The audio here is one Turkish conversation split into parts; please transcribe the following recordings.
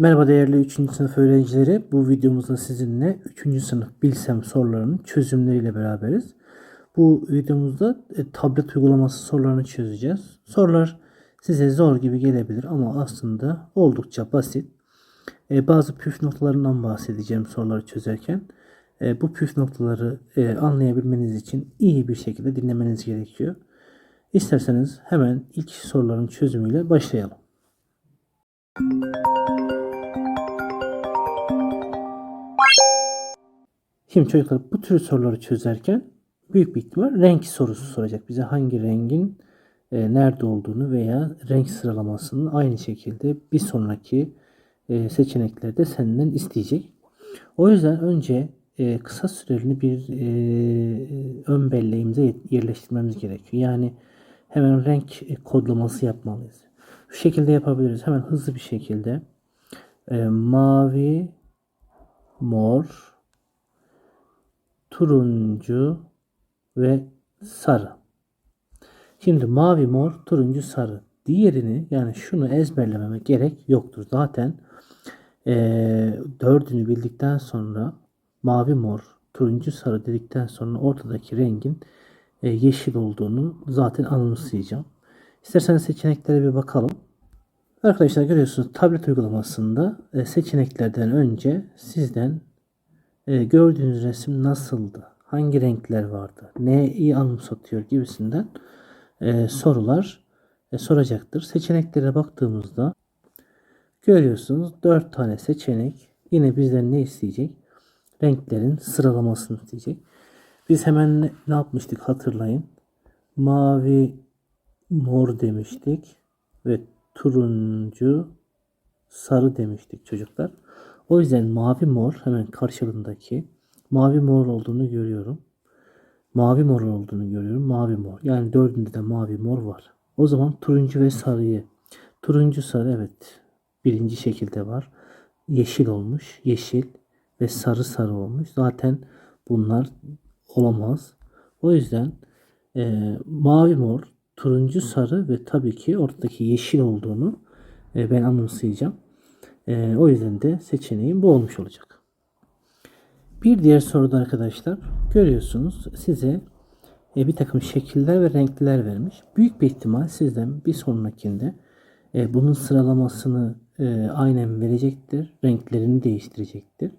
Merhaba değerli 3. sınıf öğrencileri. Bu videomuzda sizinle 3. sınıf bilsem sorularının çözümleriyle beraberiz. Bu videomuzda e, tablet uygulaması sorularını çözeceğiz. Sorular size zor gibi gelebilir ama aslında oldukça basit. E, bazı püf noktalarından bahsedeceğim soruları çözerken. E, bu püf noktaları anlayabilmeniz için iyi bir şekilde dinlemeniz gerekiyor. İsterseniz hemen ilk soruların çözümüyle başlayalım. Şimdi çocuklar bu tür soruları çözerken büyük bir ihtimal renk sorusu soracak. Bize hangi rengin e, nerede olduğunu veya renk sıralamasını aynı şekilde bir sonraki e, seçeneklerde senden isteyecek. O yüzden önce e, kısa süreli bir e, ön belleğimize yerleştirmemiz gerekiyor. Yani hemen renk e, kodlaması yapmalıyız. Şu şekilde yapabiliriz. Hemen hızlı bir şekilde e, mavi, mor, turuncu ve sarı. Şimdi mavi, mor, turuncu, sarı. Diğerini yani şunu ezberlememe gerek yoktur. Zaten e, dördünü bildikten sonra mavi, mor, turuncu, sarı dedikten sonra ortadaki rengin e, yeşil olduğunu zaten anımsayacağım. İsterseniz seçeneklere bir bakalım. Arkadaşlar görüyorsunuz tablet uygulamasında e, seçeneklerden önce sizden e, gördüğünüz resim nasıldı? Hangi renkler vardı? Neyi anımsatıyor gibisinden e, sorular e, soracaktır. Seçeneklere baktığımızda görüyorsunuz 4 tane seçenek yine bizden ne isteyecek? Renklerin sıralamasını isteyecek. Biz hemen ne, ne yapmıştık hatırlayın. Mavi, mor demiştik ve turuncu, sarı demiştik çocuklar. O yüzden mavi mor hemen karşılığındaki mavi mor olduğunu görüyorum. Mavi mor olduğunu görüyorum. Mavi mor. Yani dördünde de mavi mor var. O zaman turuncu ve sarıyı. Turuncu sarı evet. Birinci şekilde var. Yeşil olmuş. Yeşil ve sarı sarı olmuş. Zaten bunlar olamaz. O yüzden e, mavi mor, turuncu sarı ve tabii ki ortadaki yeşil olduğunu e, ben anımsayacağım. E, o yüzden de seçeneğim bu olmuş olacak. Bir diğer soruda arkadaşlar görüyorsunuz size e, bir takım şekiller ve renkler vermiş. Büyük bir ihtimal sizden bir sonrakinde e, bunun sıralamasını e, aynen verecektir. Renklerini değiştirecektir.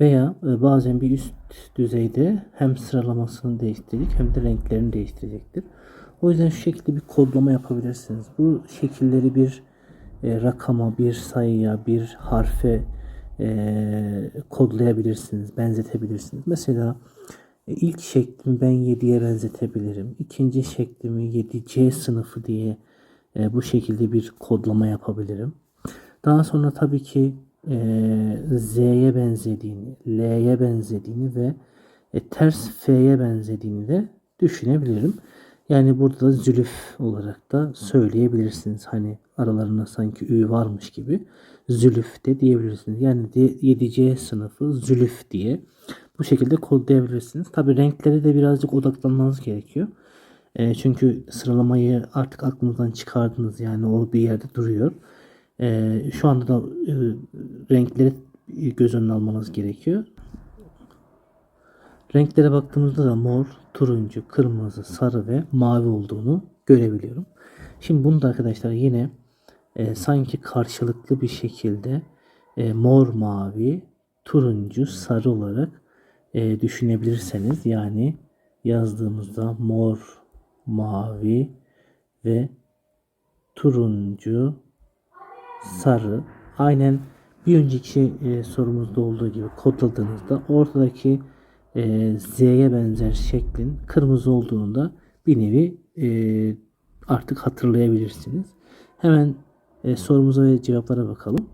Veya e, bazen bir üst düzeyde hem sıralamasını değiştirecek hem de renklerini değiştirecektir. O yüzden şu şekilde bir kodlama yapabilirsiniz. Bu şekilleri bir e, rakama, bir sayıya, bir harfe e, kodlayabilirsiniz, benzetebilirsiniz. Mesela e, ilk şeklimi ben 7'ye benzetebilirim. İkinci şeklimi 7C sınıfı diye e, bu şekilde bir kodlama yapabilirim. Daha sonra tabii ki e, Z'ye benzediğini, L'ye benzediğini ve e, ters F'ye benzediğini de düşünebilirim. Yani burada da zülüf olarak da söyleyebilirsiniz. Hani aralarında sanki ü varmış gibi zülüf de diyebilirsiniz. Yani 7C sınıfı zülüf diye bu şekilde kodlayabilirsiniz. Tabi renkleri de birazcık odaklanmanız gerekiyor. E, çünkü sıralamayı artık aklınızdan çıkardınız. Yani o bir yerde duruyor. E, şu anda da e, renkleri göz önüne almanız gerekiyor. Renklere baktığımızda da mor, turuncu, kırmızı, sarı ve mavi olduğunu görebiliyorum. Şimdi bunu da arkadaşlar yine e, sanki karşılıklı bir şekilde e, mor, mavi, turuncu, sarı olarak e, düşünebilirseniz yani yazdığımızda mor, mavi ve turuncu, sarı aynen bir önceki e, sorumuzda olduğu gibi kodladığınızda ortadaki e, Z'ye benzer şeklin kırmızı olduğunu da bir nevi e, artık hatırlayabilirsiniz. Hemen e, sorumuza ve cevaplara bakalım.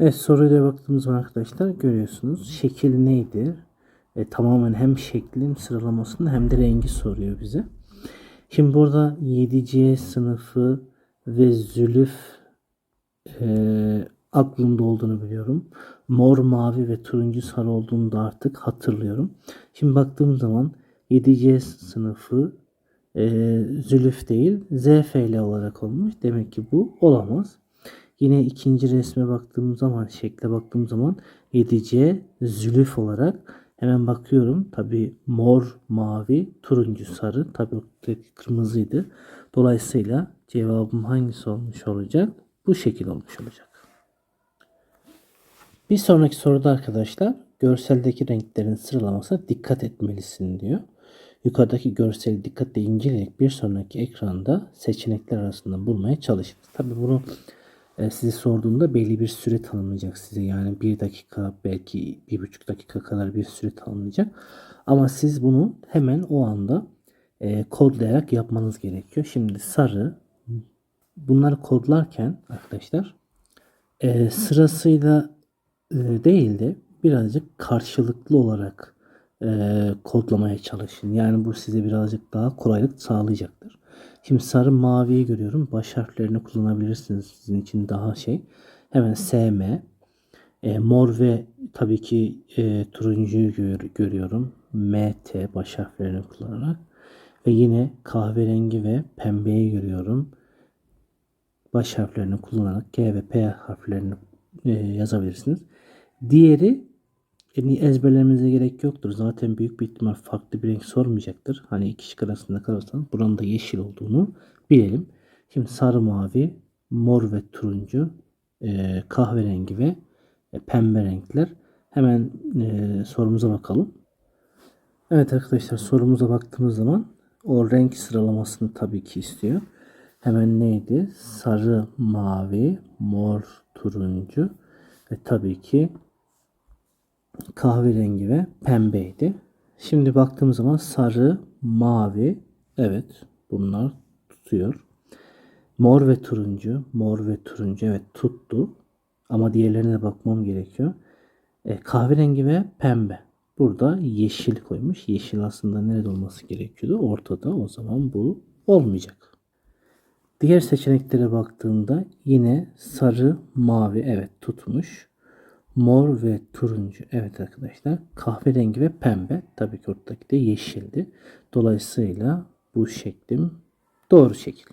Evet soruya baktığımız zaman arkadaşlar görüyorsunuz şekil neydi? E, tamamen hem şeklin sıralamasını hem de rengi soruyor bize. Şimdi burada 7C sınıfı ve zülüf e, aklımda olduğunu biliyorum. Mor, mavi ve turuncu sarı olduğunu da artık hatırlıyorum. Şimdi baktığım zaman 7C sınıfı e, zülüf değil ZFL olarak olmuş. Demek ki bu olamaz. Yine ikinci resme baktığım zaman, şekle baktığım zaman 7C zülüf olarak hemen bakıyorum. Tabi mor, mavi, turuncu, sarı. Tabi kırmızıydı. Dolayısıyla cevabım hangisi olmuş olacak? Bu şekil olmuş olacak. Bir sonraki soruda arkadaşlar görseldeki renklerin sıralamasına dikkat etmelisin diyor. Yukarıdaki görseli dikkatle inceleyerek bir sonraki ekranda seçenekler arasında bulmaya çalışınız. Tabi bunu e, size sorduğunda belli bir süre tanımlayacak size. Yani bir dakika belki bir buçuk dakika kadar bir süre tanımlayacak. Ama siz bunu hemen o anda e, kodlayarak yapmanız gerekiyor. Şimdi sarı bunları kodlarken arkadaşlar e, sırasıyla değil de birazcık karşılıklı olarak e, kodlamaya çalışın. Yani bu size birazcık daha kolaylık sağlayacaktır. Şimdi sarı maviyi görüyorum. Baş harflerini kullanabilirsiniz. Sizin için daha şey. Hemen SM. E, mor ve tabii ki e, turuncuyu gör, görüyorum. MT baş harflerini kullanarak. Ve yine kahverengi ve pembeyi görüyorum. Baş harflerini kullanarak G ve P harflerini e, yazabilirsiniz. Diğeri yani ezberlemenize gerek yoktur. Zaten büyük bir ihtimal farklı bir renk sormayacaktır. Hani iki şık arasında kalırsanız buranın da yeşil olduğunu bilelim. Şimdi sarı mavi, mor ve turuncu, e, kahverengi ve e, pembe renkler. Hemen e, sorumuza bakalım. Evet arkadaşlar sorumuza baktığımız zaman o renk sıralamasını tabii ki istiyor. Hemen neydi? Sarı, mavi, mor, turuncu ve tabii ki kahverengi ve pembeydi. Şimdi baktığımız zaman sarı, mavi, evet bunlar tutuyor. Mor ve turuncu, mor ve turuncu evet tuttu. Ama diğerlerine de bakmam gerekiyor. E, kahverengi ve pembe. Burada yeşil koymuş. Yeşil aslında nerede olması gerekiyordu? Ortada. O zaman bu olmayacak. Diğer seçeneklere baktığımda yine sarı, mavi evet tutmuş. Mor ve turuncu. Evet arkadaşlar. Kahverengi ve pembe. Tabii ki ortadaki de yeşildi. Dolayısıyla bu şeklim doğru şekil.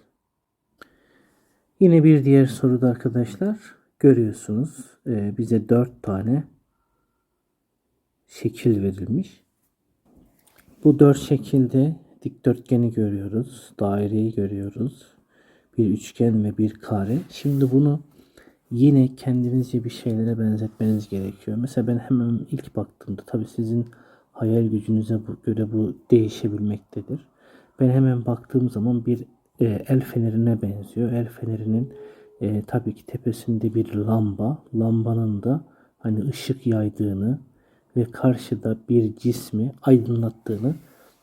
Yine bir diğer soruda arkadaşlar görüyorsunuz e, bize dört tane şekil verilmiş. Bu dört şekilde dikdörtgeni görüyoruz. Daireyi görüyoruz. Bir üçgen ve bir kare. Şimdi bunu yine kendinizce bir şeylere benzetmeniz gerekiyor. Mesela ben hemen ilk baktığımda tabi sizin hayal gücünüze göre bu değişebilmektedir. Ben hemen baktığım zaman bir e, el fenerine benziyor. El fenerinin e, tabii ki tepesinde bir lamba. Lambanın da hani ışık yaydığını ve karşıda bir cismi aydınlattığını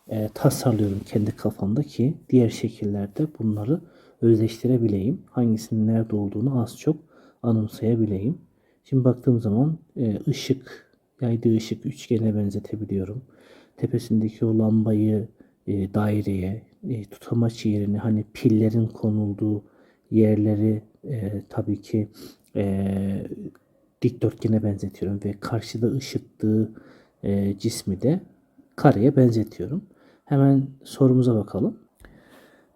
e, tasarlıyorum kendi kafamda ki diğer şekillerde bunları özleştirebileyim. Hangisinin nerede olduğunu az çok anımsayabileyim. Şimdi baktığım zaman e, ışık, yaydığı ışık üçgene benzetebiliyorum. Tepesindeki o lambayı e, daireye, e, tutamaç yerini hani pillerin konulduğu yerleri e, tabii ki e, dikdörtgene benzetiyorum ve karşıda ışıttığı e, cismi de kareye benzetiyorum. Hemen sorumuza bakalım.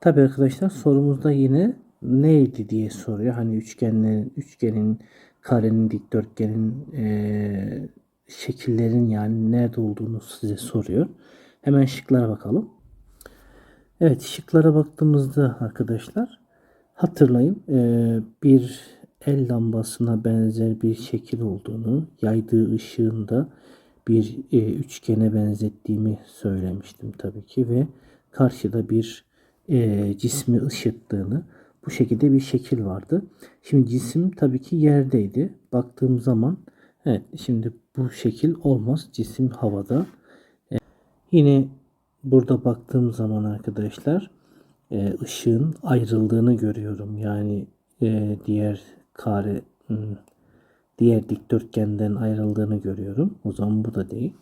Tabi arkadaşlar sorumuzda yine neydi diye soruyor. Hani üçgenlerin, üçgenin, karenin, dikdörtgenin, e, şekillerin yani nerede olduğunu size soruyor. Hemen şıklara bakalım. Evet şıklara baktığımızda arkadaşlar hatırlayın e, bir el lambasına benzer bir şekil olduğunu, yaydığı ışığında bir e, üçgene benzettiğimi söylemiştim tabii ki ve karşıda bir e, cismi ışıttığını bu şekilde bir şekil vardı. Şimdi cisim tabii ki yerdeydi. Baktığım zaman evet şimdi bu şekil olmaz. Cisim havada. E, yine burada baktığım zaman arkadaşlar e, ışığın ayrıldığını görüyorum. Yani e, diğer kare hmm, diğer dikdörtgenden ayrıldığını görüyorum. O zaman bu da değil.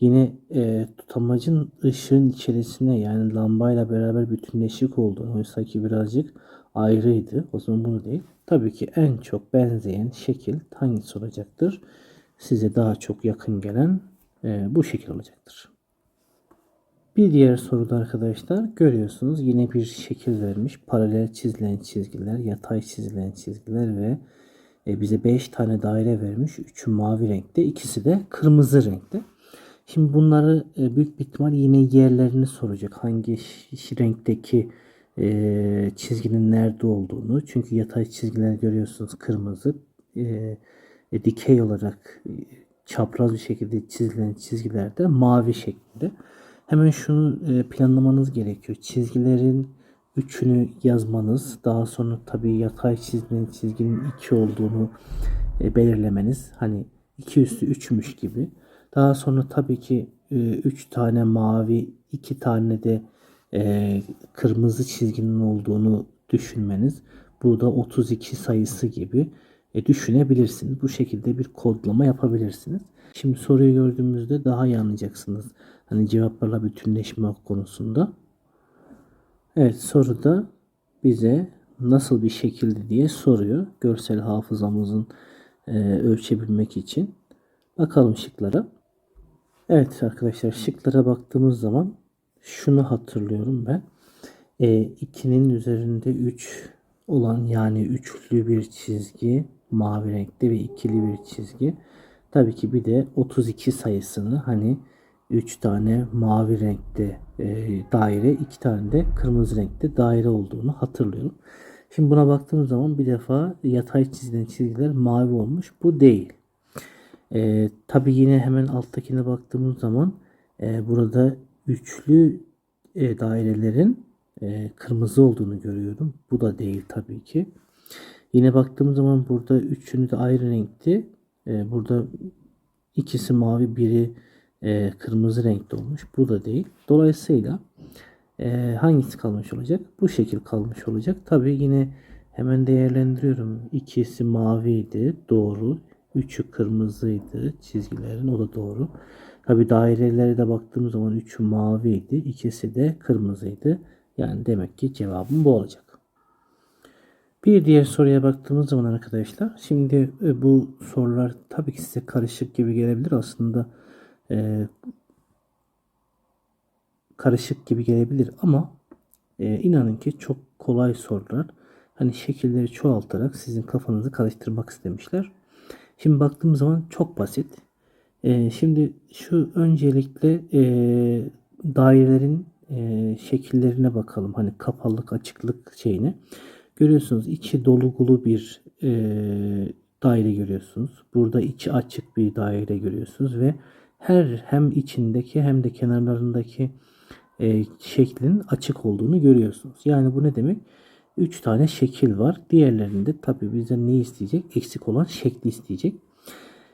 Yine e, tutamacın ışığın içerisine yani lambayla beraber bütünleşik olduğunu oysa ki birazcık ayrıydı. O zaman bunu değil. Tabii ki en çok benzeyen şekil hangisi olacaktır? Size daha çok yakın gelen e, bu şekil olacaktır. Bir diğer soruda arkadaşlar görüyorsunuz yine bir şekil vermiş. Paralel çizilen çizgiler, yatay çizilen çizgiler ve e, bize 5 tane daire vermiş. Üçü mavi renkte, ikisi de kırmızı renkte. Şimdi bunları e, büyük bir ihtimal yine yerlerini soracak. Hangi renkteki e, çizginin nerede olduğunu. Çünkü yatay çizgiler görüyorsunuz kırmızı. E, dikey olarak çapraz bir şekilde çizilen çizgiler de mavi şeklinde. Hemen şunu planlamanız gerekiyor. Çizgilerin üçünü yazmanız, daha sonra tabii yatay çizilen çizginin iki olduğunu belirlemeniz. Hani 2 üstü 3'müş gibi. Daha sonra tabii ki 3 tane mavi, 2 tane de e, kırmızı çizginin olduğunu düşünmeniz. Burada 32 sayısı gibi e, düşünebilirsiniz. Bu şekilde bir kodlama yapabilirsiniz. Şimdi soruyu gördüğümüzde daha iyi anlayacaksınız. Hani cevaplarla bütünleşme konusunda. Evet soruda bize nasıl bir şekilde diye soruyor. Görsel hafızamızın e, ölçebilmek için. Bakalım şıklara. Evet arkadaşlar şıklara baktığımız zaman şunu hatırlıyorum ben. E, 2'nin üzerinde 3 olan yani üçlü bir çizgi mavi renkte ve ikili bir çizgi. Tabii ki bir de 32 sayısını hani 3 tane mavi renkte e, daire, 2 tane de kırmızı renkte daire olduğunu hatırlıyorum. Şimdi buna baktığımız zaman bir defa yatay çizilen çizgiler mavi olmuş. Bu değil. E, tabii yine hemen alttakine baktığımız zaman e, burada üçlü e, dairelerin e, kırmızı olduğunu görüyorum. Bu da değil tabii ki. Yine baktığımız zaman burada üçünü de ayrı renkti. E, burada ikisi mavi biri e, kırmızı renkte olmuş. Bu da değil. Dolayısıyla e, hangisi kalmış olacak? Bu şekil kalmış olacak. Tabii yine hemen değerlendiriyorum. İkisi maviydi. Doğru. Üçü kırmızıydı çizgilerin. O da doğru. Tabi dairelere de baktığımız zaman üçü maviydi. ikisi de kırmızıydı. Yani demek ki cevabım bu olacak. Bir diğer soruya baktığımız zaman arkadaşlar. Şimdi e, bu sorular tabii ki size karışık gibi gelebilir. Aslında e, karışık gibi gelebilir ama e, inanın ki çok kolay sorular. Hani şekilleri çoğaltarak sizin kafanızı karıştırmak istemişler. Şimdi baktığım zaman çok basit. E, şimdi şu öncelikle e, dairelerin e, şekillerine bakalım. Hani kapalık açıklık şeyine. Görüyorsunuz içi dolgulu bir e, daire görüyorsunuz. Burada içi açık bir daire görüyorsunuz ve her hem içindeki hem de kenarlarındaki e, şeklin açık olduğunu görüyorsunuz. Yani bu ne demek? 3 tane şekil var. Diğerlerinde tabi bizden ne isteyecek? Eksik olan şekli isteyecek.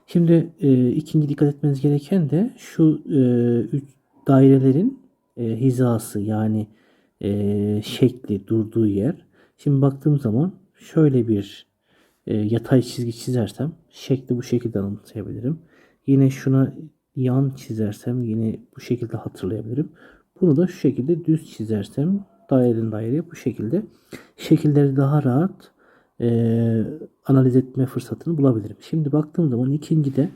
Şimdi e, ikinci dikkat etmeniz gereken de şu e, üç dairelerin e, hizası yani e, şekli durduğu yer. Şimdi baktığım zaman şöyle bir e, yatay çizgi çizersem şekli bu şekilde anımsayabilirim. Yine şuna yan çizersem yine bu şekilde hatırlayabilirim. Bunu da şu şekilde düz çizersem daireden daireye bu şekilde şekilleri daha rahat e, analiz etme fırsatını bulabilirim. Şimdi baktığım zaman ikincide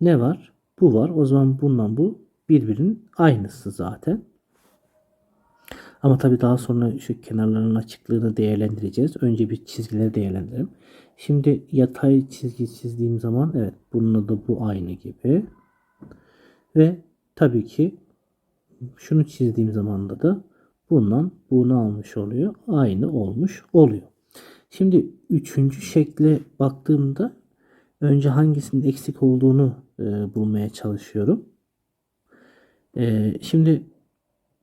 ne var? Bu var. O zaman bundan bu birbirinin aynısı zaten. Ama tabi daha sonra şu kenarların açıklığını değerlendireceğiz. Önce bir çizgileri değerlendirelim. Şimdi yatay çizgi çizdiğim zaman evet bununla da bu aynı gibi. Ve tabii ki şunu çizdiğim zaman da bundan bunu almış oluyor. Aynı olmuş oluyor. Şimdi üçüncü şekle baktığımda önce hangisinin eksik olduğunu e, bulmaya çalışıyorum. E, şimdi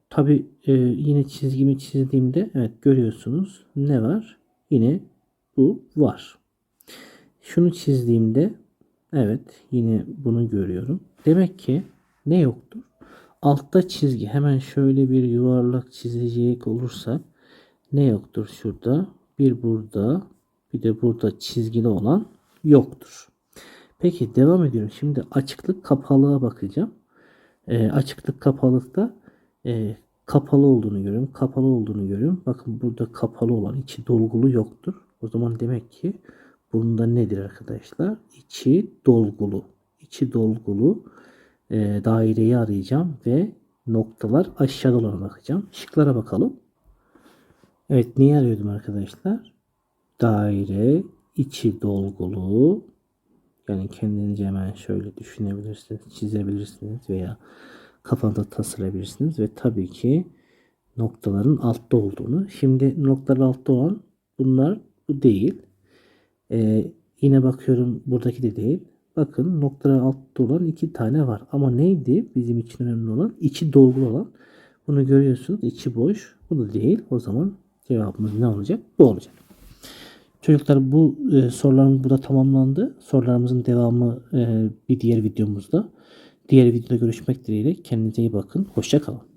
tabi e, yine çizgimi çizdiğimde evet görüyorsunuz ne var? Yine bu var. Şunu çizdiğimde evet yine bunu görüyorum. Demek ki ne yoktur? Altta çizgi hemen şöyle bir yuvarlak çizecek olursak ne yoktur şurada? Bir burada bir de burada çizgili olan yoktur. Peki devam ediyorum. Şimdi açıklık kapalığa bakacağım. E, açıklık kapalıkta e, kapalı olduğunu görüyorum. Kapalı olduğunu görüyorum. Bakın burada kapalı olan içi dolgulu yoktur. O zaman demek ki bunda nedir arkadaşlar? İçi dolgulu. İçi dolgulu e, daireyi arayacağım ve Noktalar aşağıda olana bakacağım. Şıklara bakalım. Evet neyi arıyordum arkadaşlar? Daire içi dolgulu yani kendinize hemen şöyle düşünebilirsiniz, çizebilirsiniz veya kafanda tasarlayabilirsiniz ve tabii ki noktaların altta olduğunu. Şimdi noktalar altta olan bunlar bu değil. Ee, yine bakıyorum buradaki de değil. Bakın noktalar altta olan iki tane var. Ama neydi bizim için önemli olan? İçi dolgulu olan. Bunu görüyorsunuz. içi boş. Bu da değil. O zaman cevabımız ne olacak? Bu olacak. Çocuklar bu e, sorularımız burada tamamlandı. Sorularımızın devamı e, bir diğer videomuzda. Diğer videoda görüşmek dileğiyle. Kendinize iyi bakın. Hoşça kalın.